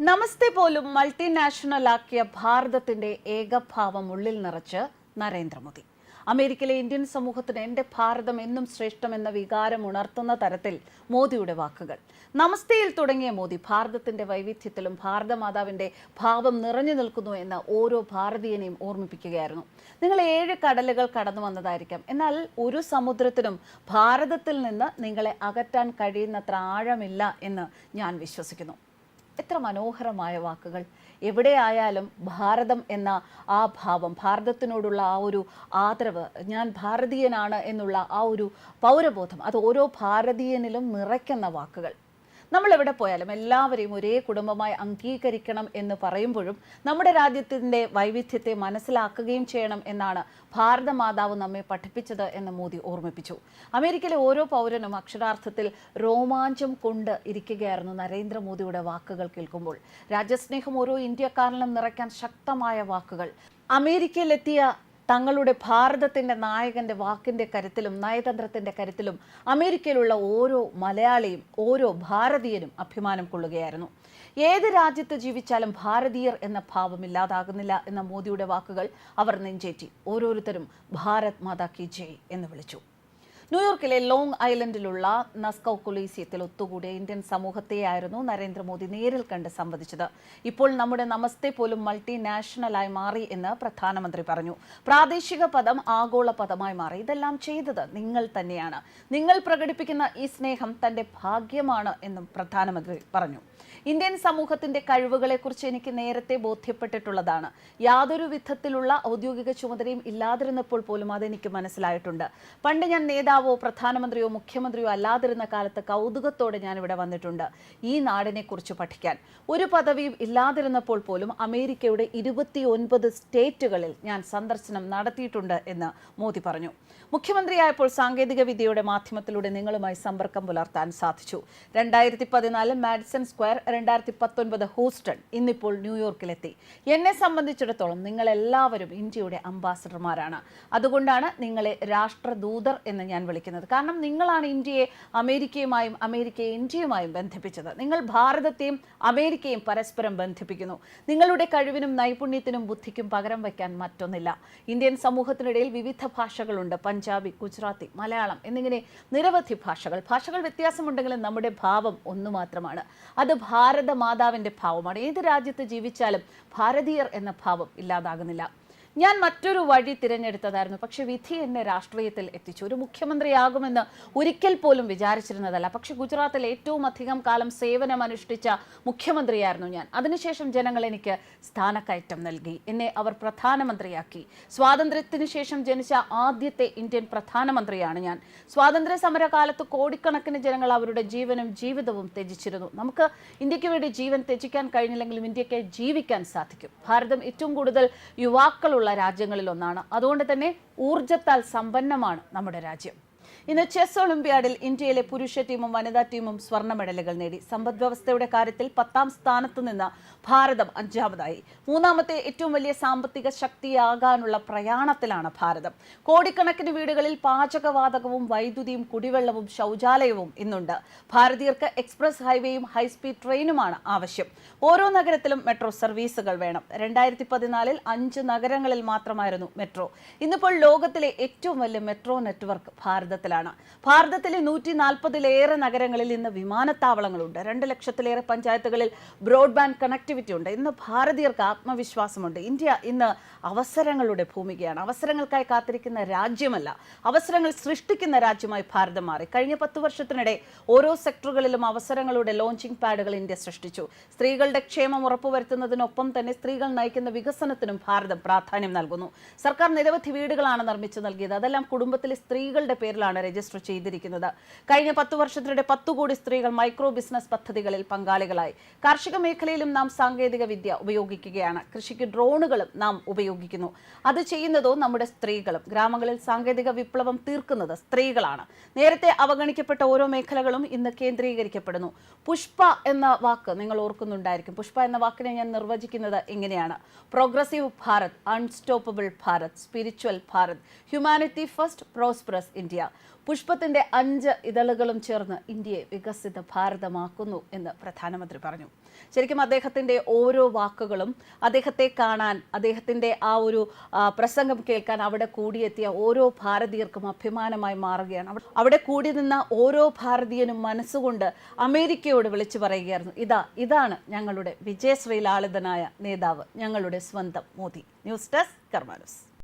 നമസ്തേ പോലും മൾട്ടിനാഷണൽ ആക്കിയ ഭാരതത്തിന്റെ ഏകഭാവം ഉള്ളിൽ നിറച്ച് നരേന്ദ്രമോദി. അമേരിക്കയിലെ ഇന്ത്യൻ സമൂഹത്തിന് എന്റെ ഭാരതം എന്നും ശ്രേഷ്ഠമെന്ന വികാരം ഉണർത്തുന്ന തരത്തിൽ മോദിയുടെ വാക്കുകൾ. നമസ്തേയിൽ തുടങ്ങിയ മോദി ഭാരതത്തിന്റെ വൈവിധ്യത്തിലും ഭാരതമാതാവിന്റെ ഭാവം നിറഞ്ഞു നിൽക്കുന്നു എന്ന് ഓരോ ഭാരതീയനെയും ഓർമ്മിപ്പിക്കുകയായിരുന്നു. നിങ്ങൾ ഏഴ് കടലുകൾ കടന്നു വന്നതായിരിക്കാം. എന്നാൽ ഒരു സമുദ്രത്തിനും ഭാരതത്തിൽ നിന്ന് നിങ്ങളെ അകറ്റാൻ കഴിയുന്നത്ര ആഴമില്ല എന്ന് ഞാൻ വിശ്വസിക്കുന്നു. എത്ര മനോഹരമായ വാക്കുകൾ. എവിടെയായാലും ഭാരതം എന്ന ആ ഭാവം ഭാരതത്തിനോടുള്ള ആ ഒരു ആദരവ് ഞാൻ ഭാരതീയനാണ് എന്നുള്ള ആ ഒരു പൗരബോധം അത് ഓരോ ഭാരതീയനിലും നിറയ്ക്കുന്ന വാക്കുകൾ. നമ്മൾ എവിടെ പോയാലും എല്ലാവരെയും ഒരേ കുടുംബമായി അംഗീകരിക്കണം എന്ന് പറയുമ്പോഴും നമ്മുടെ രാജ്യത്തിന്റെ വൈവിധ്യത്തെ മനസ്സിലാക്കുകയും ചെയ്യണം എന്നാണ് ഭാരതമാതാവ് നമ്മെ പഠിപ്പിച്ചത് എന്ന് മോദി ഓർമ്മിപ്പിച്ചു. അമേരിക്കയിലെ ഓരോ പൗരനും അക്ഷരാർത്ഥത്തിൽ രോമാഞ്ചം കൊണ്ട് ഇരിക്കുകയായിരുന്നു നരേന്ദ്രമോദിയുടെ വാക്കുകൾ കേൾക്കുമ്പോൾ. രാജ്യസ്നേഹം ഓരോ ഇന്ത്യക്കാരനിലും നിറയ്ക്കാൻ ശക്തമായ വാക്കുകൾ. അമേരിക്കയിലെത്തിയ തങ്ങളുടെ ഭാരതത്തിന്റെ നായകന്റെ വാക്കിന്റെ കരുത്തിലും നയതന്ത്രത്തിന്റെ കരുത്തിലും അമേരിക്കയിലുള്ള ഓരോ മലയാളിയും ഓരോ ഭാരതീയനും അഭിമാനം കൊള്ളുകയായിരുന്നു. ഏത് രാജ്യത്ത് ജീവിച്ചാലും ഭാരതീയർ എന്ന ഭാവം ഇല്ലാതാകുന്നില്ല എന്ന മോദിയുടെ വാക്കുകൾ അവർ നെഞ്ചേറ്റി. ഓരോരുത്തരും ഭാരത് മാതാ കി ജയ് എന്ന് വിളിച്ചു. ന്യൂയോർക്കിലെ ലോങ് ഐലൻഡിലുള്ള നസ്കോ കൊളീസിയത്തിൽ ഒത്തുകൂടിയ ഇന്ത്യൻ സമൂഹത്തെയായിരുന്നു നരേന്ദ്രമോദി നേരിൽ കണ്ട് സംവദിച്ചത്. ഇപ്പോൾ നമ്മുടെ നമസ്തേ പോലും മൾട്ടിനാഷണലായി മാറി എന്ന് പ്രധാനമന്ത്രി പറഞ്ഞു. പ്രാദേശിക പദം ആഗോള പദമായി മാറി. ഇതെല്ലാം ചെയ്തത് നിങ്ങൾ തന്നെയാണ്. നിങ്ങൾ പ്രകടിപ്പിക്കുന്ന ഈ സ്നേഹം തന്റെ ഭാഗ്യമാണ് എന്നും പ്രധാനമന്ത്രി പറഞ്ഞു. ഇന്ത്യൻ സമൂഹത്തിന്റെ കഴിവുകളെക്കുറിച്ച് എനിക്ക് നേരത്തെ ബോധ്യപ്പെട്ടിട്ടുള്ളതാണ്. യാതൊരു വിധത്തിലുള്ള ഔദ്യോഗിക ചുമതലയും ഇല്ലാതിരുന്നപ്പോൾ പോലും അതെനിക്ക് മനസ്സിലായിട്ടുണ്ട്. പണ്ട് ഞാൻ നേതാവോ പ്രധാനമന്ത്രിയോ മുഖ്യമന്ത്രിയോ അല്ലാതിരുന്ന കാലത്ത് കൗതുകത്തോടെ ഞാൻ ഇവിടെ വന്നിട്ടുണ്ട് ഈ നാടിനെ കുറിച്ച് പഠിക്കാൻ. ഒരു പദവിയും ഇല്ലാതിരുന്നപ്പോൾ പോലും അമേരിക്കയുടെ ഇരുപത്തിയൊൻപത് സ്റ്റേറ്റുകളിൽ ഞാൻ സന്ദർശനം നടത്തിയിട്ടുണ്ട് എന്ന് മോദി പറഞ്ഞു. മുഖ്യമന്ത്രിയായപ്പോൾ സാങ്കേതിക വിദ്യയുടെ മാധ്യമത്തിലൂടെ നിങ്ങളുമായി സമ്പർക്കം പുലർത്താൻ സാധിച്ചു. രണ്ടായിരത്തി പതിനാല് മാഡിസൺ സ്ക്വയർ രണ്ടായിരത്തി പത്തൊൻപത് ഹൂസ്റ്റൺ ഇന്നിപ്പോൾ ന്യൂയോർക്കിലെത്തി. എന്നെ സംബന്ധിച്ചിടത്തോളം നിങ്ങളെല്ലാവരും ഇന്ത്യയുടെ അംബാസഡർമാരാണ്. അതുകൊണ്ടാണ് നിങ്ങളെ രാഷ്ട്രദൂതർ എന്ന് ഞാൻ വിളിക്കുന്നത്. കാരണം നിങ്ങളാണ് ഇന്ത്യയെ അമേരിക്കയുമായും അമേരിക്കയെ ഇന്ത്യയുമായും ബന്ധിപ്പിച്ചത്. നിങ്ങൾ ഭാരതത്തെയും അമേരിക്കയും പരസ്പരം ബന്ധിപ്പിക്കുന്നു. നിങ്ങളുടെ കഴിവിനും നൈപുണ്യത്തിനും ബുദ്ധിക്കും പകരം വയ്ക്കാൻ മറ്റൊന്നില്ല. ഇന്ത്യൻ സമൂഹത്തിനിടയിൽ വിവിധ ഭാഷകളുണ്ട്. പഞ്ചാബി ഗുജറാത്തി മലയാളം എന്നിങ്ങനെ നിരവധി ഭാഷകൾ. ഭാഷകൾ വ്യത്യാസമുണ്ടെങ്കിലും നമ്മുടെ ഭാവം ഒന്നു മാത്രമാണ്. അത് ഭാരത മാതാവിന്റെ ഭാവമാണ്. ഏത് രാജ്യത്ത് ജീവിച്ചാലും ഭാരതീയർ എന്ന ഭാവം ഇല്ലാതാകുന്നില്ല. ഞാൻ മറ്റൊരു വഴി തിരഞ്ഞെടുത്തതായിരുന്നു. പക്ഷെ വിധി എന്നെ രാഷ്ട്രീയത്തിൽ എത്തിച്ചു. ഒരു മുഖ്യമന്ത്രിയാകുമെന്ന് ഒരിക്കൽ പോലും വിചാരിച്ചിരുന്നതല്ല. പക്ഷെ ഗുജറാത്തിൽ ഏറ്റവും അധികം കാലം സേവനം അനുഷ്ഠിച്ച മുഖ്യമന്ത്രിയായിരുന്നു ഞാൻ. അതിനുശേഷം ജനങ്ങൾ എനിക്ക് സ്ഥാനക്കയറ്റം നൽകി. എന്നെ അവർ പ്രധാനമന്ത്രിയാക്കി. സ്വാതന്ത്ര്യത്തിന് ശേഷം ജനിച്ച ആദ്യത്തെ ഇന്ത്യൻ പ്രധാനമന്ത്രിയാണ് ഞാൻ. സ്വാതന്ത്ര്യ സമരകാലത്ത് കോടിക്കണക്കിന് ജനങ്ങൾ അവരുടെ ജീവനും ജീവിതവും ത്യജിച്ചിരുന്നു. നമുക്ക് ഇന്ത്യയ്ക്ക് വേണ്ടി ജീവൻ ത്യജിക്കാൻ കഴിഞ്ഞില്ലെങ്കിലും ഇന്ത്യയ്ക്ക് ജീവിക്കാൻ സാധിക്കും. ഭാരതം ഏറ്റവും കൂടുതൽ യുവാക്കളുള്ള രാജ്യങ്ങളിൽ ഒന്നാണ്. അതുകൊണ്ട് തന്നെ ഊർജത്താൽ സമ്പന്നമാണ് നമ്മുടെ രാജ്യം. ഇന്ന് ചെസ് ഒളിമ്പ്യാഡിൽ ഇന്ത്യയിലെ പുരുഷ ടീമും വനിതാ ടീമും സ്വർണ മെഡലുകൾ നേടി. സമ്പദ് വ്യവസ്ഥയുടെ കാര്യത്തിൽ പത്താം സ്ഥാനത്ത് നിന്ന് ഭാരതം അഞ്ചാമതായി. മൂന്നാമത്തെ ഏറ്റവും വലിയ സാമ്പത്തിക ശക്തിയാകാനുള്ള പ്രയാണത്തിലാണ് ഭാരതം. കോടിക്കണക്കിന് വീടുകളിൽ പാചകവാതകവും വൈദ്യുതിയും കുടിവെള്ളവും ശൗചാലയവും ഇന്നുണ്ട്. ഭാരതീയർക്ക് എക്സ്പ്രസ് ഹൈവേയും ഹൈസ്പീഡ് ട്രെയിനുമാണ് ആവശ്യം. ഓരോ നഗരത്തിലും മെട്രോ സർവീസുകൾ വേണം. രണ്ടായിരത്തി പതിനാലിൽ അഞ്ച് നഗരങ്ങളിൽ മാത്രമായിരുന്നു മെട്രോ. ഇന്നിപ്പോൾ ലോകത്തിലെ ഏറ്റവും വലിയ മെട്രോ നെറ്റ്വർക്ക് ഭാരതത്തിലാണ്. ഭാരതത്തിലെ നൂറ്റി നാൽപ്പതിലേറെ നഗരങ്ങളിൽ ഇന്ന് വിമാനത്താവളങ്ങളുണ്ട്. രണ്ട് ലക്ഷത്തിലേറെ പഞ്ചായത്തുകളിൽ ബ്രോഡ്ബാൻഡ് കണക്ടിവിറ്റി ഉണ്ട്. ഇന്ന് ഭാരതീയർക്ക് ആത്മവിശ്വാസമുണ്ട്. ഇന്ത്യ ഇന്ന് അവസരങ്ങളുടെ ഭൂമികയാണ്. അവസരങ്ങൾക്കായി കാത്തിരിക്കുന്ന രാജ്യമല്ല. അവസരങ്ങൾ സൃഷ്ടിക്കുന്ന രാജ്യമായി ഭാരതം മാറി. കഴിഞ്ഞ പത്ത് വർഷത്തിനിടെ ഓരോ സെക്ടറുകളിലും അവസരങ്ങളുടെ ലോഞ്ചിങ് പാഡുകൾ ഇന്ത്യ സൃഷ്ടിച്ചു. സ്ത്രീകളുടെ ക്ഷേമം ഉറപ്പുവരുത്തുന്നതിനൊപ്പം തന്നെ സ്ത്രീകൾ നയിക്കുന്ന വികസനത്തിനും ഭാരതം പ്രാധാന്യം നൽകുന്നു. സർക്കാർ നിരവധി വീടുകളാണ് നിർമ്മിച്ചു നൽകിയത്. അതെല്ലാം കുടുംബത്തിലെ സ്ത്രീകളുടെ പേരിലാണ് രജിസ്റ്റർ ചെയ്തിരിക്കുന്നത്. കഴിഞ്ഞ പത്ത് വർഷത്തിനിടെ പത്തു കോടി സ്ത്രീകൾ മൈക്രോ ബിസിനസ് പദ്ധതികളിൽ പങ്കാളികളായി. കാർഷിക മേഖലയിലും നാം സാങ്കേതിക വിദ്യ ഉപയോഗിക്കുകയാണ്. കൃഷിക്ക് ഡ്രോണുകളും നാം ഉപയോഗിക്കുന്നു. അത് ചെയ്യുന്നതോ നമ്മുടെ സ്ത്രീകളും. ഗ്രാമങ്ങളിൽ സാങ്കേതിക വിപ്ലവം തീർക്കുന്നത് സ്ത്രീകളാണ്. നേരത്തെ അവഗണിക്കപ്പെട്ട ഓരോ മേഖലകളും ഇന്ന് കേന്ദ്രീകരിക്കപ്പെടുന്നു. പുഷ്പ എന്ന വാക്ക് നിങ്ങൾ ഓർക്കുന്നുണ്ടായിരിക്കും. പുഷ്പ എന്ന വാക്കിനെ ഞാൻ നിർവചിക്കുന്നത് ഇങ്ങനെയാണ് progressive Bharat unstoppable Bharat spiritual Bharat humanity first prosperous India. പുഷ്പത്തിന്റെ അഞ്ച് ഇതളുകളും ചേർന്ന് ഇന്ത്യയെ വികസിത ഭാരതമാക്കുന്നു എന്ന് പ്രധാനമന്ത്രി പറഞ്ഞു. ശരിക്കും അദ്ദേഹത്തിന്റെ ഓരോ വാക്കുകളും അദ്ദേഹത്തെ കാണാൻ അദ്ദേഹത്തിന്റെ ആ ഒരു പ്രസംഗം കേൾക്കാൻ അവിടെ കൂടിയെത്തിയ ഓരോ ഭാരതീയർക്കും അഭിമാനമായി മാറുകയാണ്. അവിടെ- കൂടി നിന്ന ഓരോ ഭാരതീയനും മനസ്സുകൊണ്ട് അമേരിക്കയോട് വിളിച്ചു പറയുകയായിരുന്നു. ഇതാ ഇതാണ് ഞങ്ങളുടെ വിജയശ്രീലാളിതനായ നേതാവ് ഞങ്ങളുടെ സ്വന്തം മോദി. News desk കർമാനൂസ്